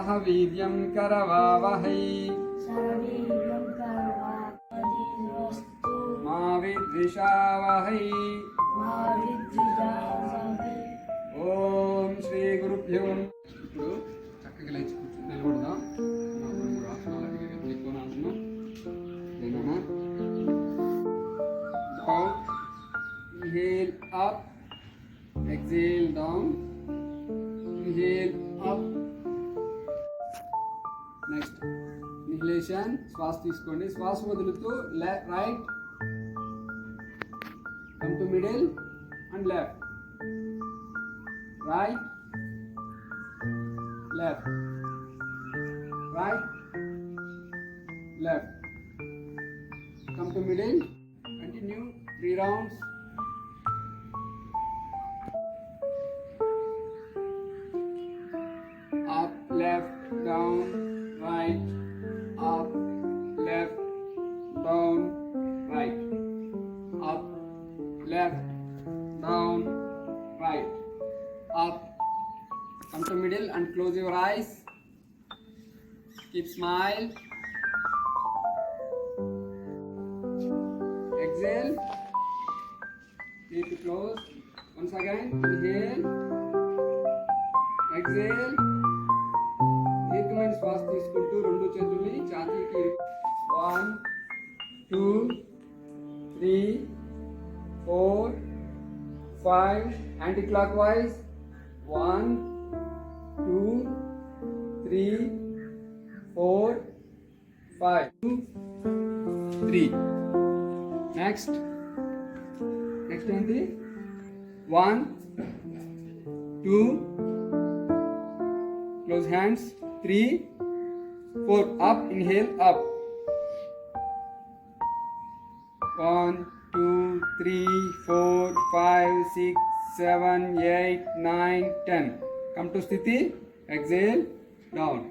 సహ వీర్యం కరవావహై మా విద్విషావహై ఓం శ్రీ గురుభ్యో ఇన్హలేషన్ శ్వాస తీసుకోండి శ్వాస వదులుతూ right come to middle and left right, left, right, left. Come to middle. Continue three rounds. Up, left, down, right, your eyes keep smile exhale keep it close once again inhale exhale దీర్ఘమైన శ్వాస తీసుకుంటూ రెండు చేతుల్ని ఛాతీకి one two three four five anticlockwise one, two, three four five two three next next ఏంటి one two close hands three four up inhale up one two three four five six seven eight nine ten come to స్థితి exhale Down.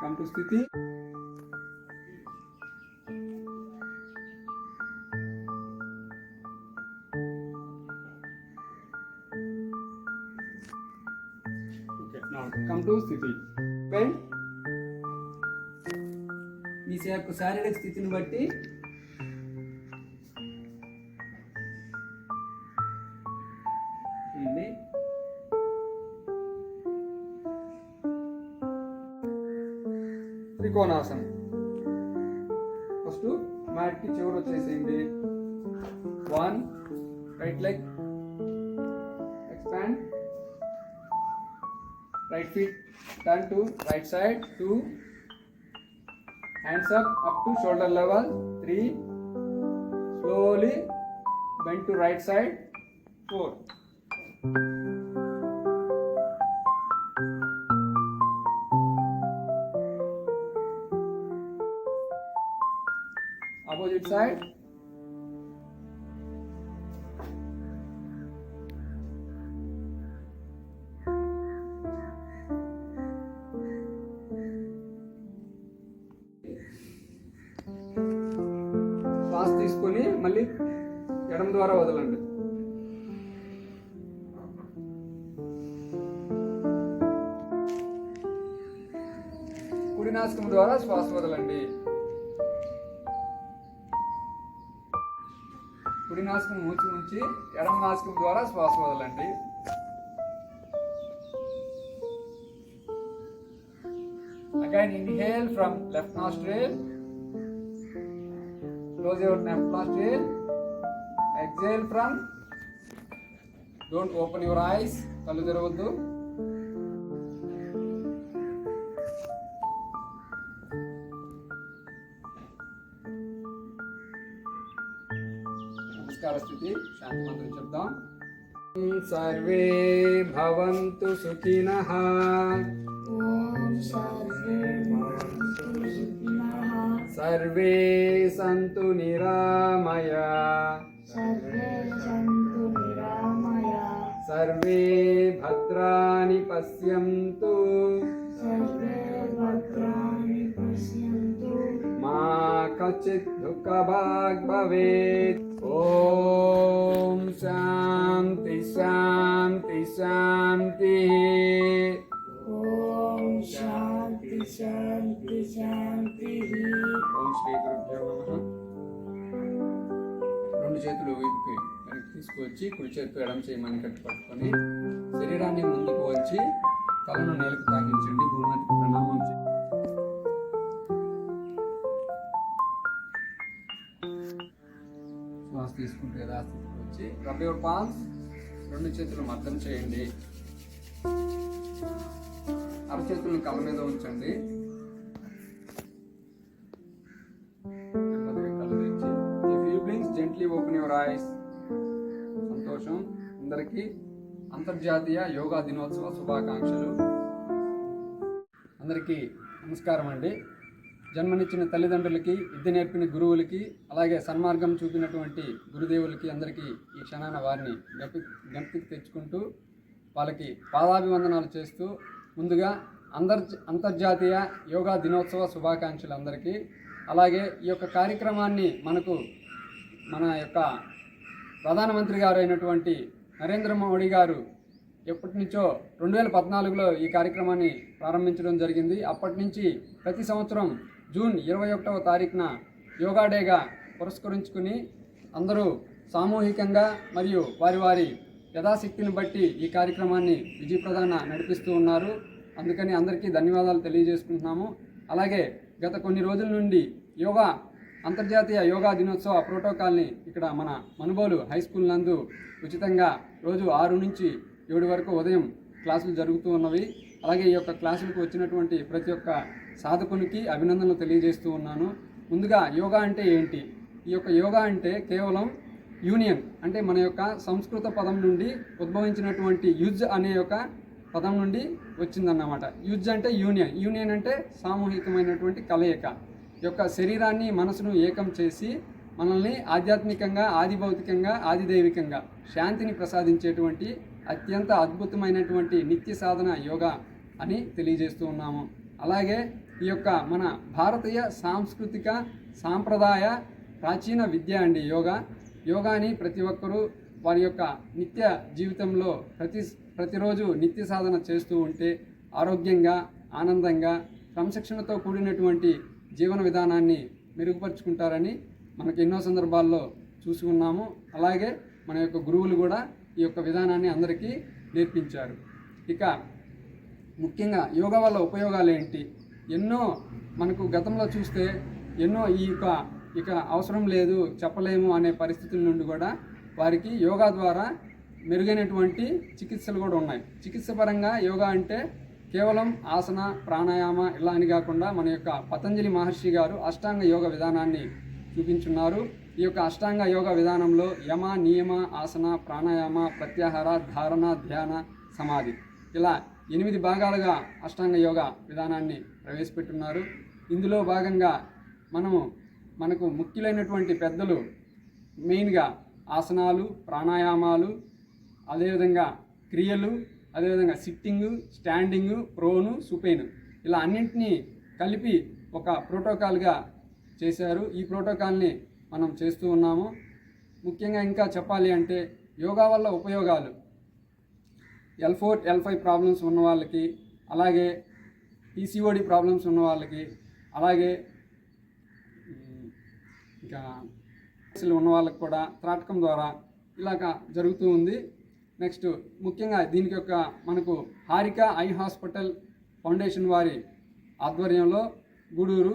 Come to sthiti. యొక్క శారీరక స్థితిని బట్టి త్రికోణాసనం. First మ్యాట్కి చివరి వచ్చేసేయండి. One right leg expand right feet turn to right side two hands up up to shoulder level. Three. Slowly bend to right side. Four. Opposite side మళ్ళీ ఎడమ ద్వారా వదలండి. కుడినాశకం ద్వారా శ్వాస వదలండి. కుడినాశకం నాసికం మూచి ఉంచి ఎడమ నాశకం ద్వారా శ్వాస వదలండి. Again, inhale from left nostril. close your naphthal exhale from don't open your eyes కళ్ళు తెరవద్దు నమస్కార స్థితి శాంతి మంత్రం చెప్దాం సర్వే భవంతు సుఖినః ఓం సర్వే భవంతు సుఖినః सर्वे सन्तु निरामया। सर्वे सन्तु निरामया। सर्वे भद्राणि पश्यन्तु। सर्वे भद्राणि पश्यन्तु। मा कश्चित् दुःखभाग् भवेत्। ॐ शान्ति शान्ति शान्तिः। ॐ शान्ति शान्ति शान्ति। రెండు చేతులు విప్పి వెనక్కి తీసుకువచ్చి కుడి చేతితో ఎడమ చేయమని కట్టి పట్టుకొని శరీరాన్ని ముందుకు వచ్చి తలను నేలకు తాకించండి. భూమాతికి ప్రణామం చేయండి. శ్వాస తీసుకుంటే యథాస్థితికి వచ్చి రబ్ యువర్ పాల్స్ రెండు చేతులు మద్దం చేయండి. అరచేతులను కళ్ళ మీద ఉంచండి. అందరికీ అంతర్జాతీయ యోగా దినోత్సవ శుభాకాంక్షలు. అందరికీ నమస్కారం అండి. జన్మనిచ్చిన తల్లిదండ్రులకి విద్య నేర్పిన గురువులకి అలాగే సన్మార్గం చూపినటువంటి గురుదేవులకి అందరికీ ఈ క్షణాన వారిని గప్పి గంపికి తెచ్చుకుంటూ వాళ్ళకి పాదాభివందనాలు చేస్తూ ముందుగా అందర్ అంతర్జాతీయ యోగా దినోత్సవ శుభాకాంక్షలు అందరికీ. అలాగే ఈ యొక్క కార్యక్రమాన్ని మనకు మన యొక్క ప్రధానమంత్రి గారు అయినటువంటి నరేంద్ర మోడీ గారు ఎప్పటి నుంచో రెండు వేల పద్నాలుగులో ఈ కార్యక్రమాన్ని ప్రారంభించడం జరిగింది. అప్పటి నుంచి ప్రతి సంవత్సరం జూన్ ఇరవై ఒకటవ తారీఖున యోగా డేగా పురస్కరించుకుని అందరూ సామూహికంగా మరియు వారి వారి యథాశక్తిని బట్టి ఈ కార్యక్రమాన్ని విజయప్రదాన నడిపిస్తూ ఉన్నారు. అందుకని అందరికీ ధన్యవాదాలు తెలియజేసుకుంటున్నాము. అలాగే గత కొన్ని రోజుల నుండి యోగా అంతర్జాతీయ యోగా దినోత్సవ ప్రోటోకాల్ని ఇక్కడ మన మనుబోలు హై స్కూల్ నందు ఉచితంగా రోజు ఆరు నుంచి ఏడు వరకు ఉదయం క్లాసులు జరుగుతూ ఉన్నవి. అలాగే ఈ యొక్క క్లాసులకు వచ్చినటువంటి ప్రతి ఒక్క సాధకునికి అభినందనలు తెలియజేస్తూ ఉన్నాను. ముందుగా యోగా అంటే ఏంటి? ఈ యొక్క యోగా అంటే కేవలం యూనియన్ అంటే మన యొక్క సంస్కృత పదం నుండి ఉద్భవించినటువంటి యుజ్ అనే యొక్క పదం నుండి వచ్చిందన్నమాట. యుజ్ అంటే యూనియన్. యూనియన్ అంటే సామూహికమైనటువంటి కలయిక. యొక్క శరీరాన్ని మనసును ఏకం చేసి మనల్ని ఆధ్యాత్మికంగా ఆది భౌతికంగా ఆదిదైవికంగా శాంతిని ప్రసాదించేటువంటి అత్యంత అద్భుతమైనటువంటి నిత్య సాధన యోగా అని తెలియజేస్తూ ఉన్నాము. అలాగే ఈ యొక్క మన భారతీయ సాంస్కృతిక సాంప్రదాయ ప్రాచీన విద్య అండి యోగా. యోగాని ప్రతి ఒక్కరూ వారి యొక్క నిత్య జీవితంలో ప్రతి ప్రతిరోజు నిత్య సాధన చేస్తూ ఉంటే ఆరోగ్యంగా ఆనందంగా క్రమశిక్షణతో కూడినటువంటి జీవన విధానాన్ని మెరుగుపరుచుకుంటారని మనకు ఎన్నో సందర్భాల్లో చూసి ఉన్నాము. అలాగే మన యొక్క గురువులు కూడా ఈ యొక్క విధానాన్ని అందరికీ నేర్పించారు. ఇక ముఖ్యంగా యోగా వల్ల ఉపయోగాలు ఏంటి? ఎన్నో మనకు గతంలో చూస్తే ఎన్నో ఈ యొక్క ఇక అవసరం లేదు చెప్పలేము అనే పరిస్థితుల నుండి కూడా వారికి యోగా ద్వారా మెరుగైనటువంటి చికిత్సలు కూడా ఉన్నాయి. చికిత్స పరంగా యోగా అంటే కేవలం ఆసన ప్రాణాయామ ఇలా అని కాకుండా మన యొక్క పతంజలి మహర్షి గారు అష్టాంగ యోగ విధానాన్ని చూపించున్నారు. ఈ యొక్క అష్టాంగ యోగ విధానంలో యమ నియమ ఆసన ప్రాణాయామ ప్రత్యాహార ధారణ ధ్యాన సమాధి ఇలా ఎనిమిది భాగాలుగా అష్టాంగ యోగ విధానాన్ని ప్రవేశపెట్టున్నారు. ఇందులో భాగంగా మనము మనకు ముఖ్యులైనటువంటి పెద్దలు మెయిన్గా ఆసనాలు ప్రాణాయామాలు అదేవిధంగా క్రియలు అదేవిధంగా సిట్టింగు స్టాండింగు ప్రోను సుపెయిన్ ఇలా అన్నింటినీ కలిపి ఒక ప్రోటోకాల్గా చేశారు. ఈ ప్రోటోకాల్ని మనం చేస్తూ ఉన్నాము. ముఖ్యంగా ఇంకా చెప్పాలి అంటే యోగా వల్ల ఉపయోగాలు. L four L five problems ఉన్న వాళ్ళకి అలాగే పీసీఓడి ప్రాబ్లమ్స్ ఉన్న వాళ్ళకి అలాగే ఇంకా ఉన్న వాళ్ళకి కూడా త్రాటకం ద్వారా ఇలాగ జరుగుతూ ఉంది. నెక్స్ట్ ముఖ్యంగా దీనికి యొక్క మనకు హారిక ఐ హాస్పిటల్ ఫౌండేషన్ వారి ఆధ్వర్యంలో గూడూరు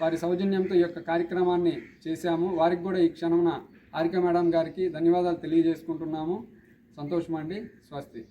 వారి సౌజన్యంతో ఈ యొక్క కార్యక్రమాన్ని చేశాము. వారికి కూడా ఈ క్షణమున హారిక మేడం గారికి ధన్యవాదాలు తెలియజేసుకుంటున్నాము. సంతోషమండి. స్వస్తి.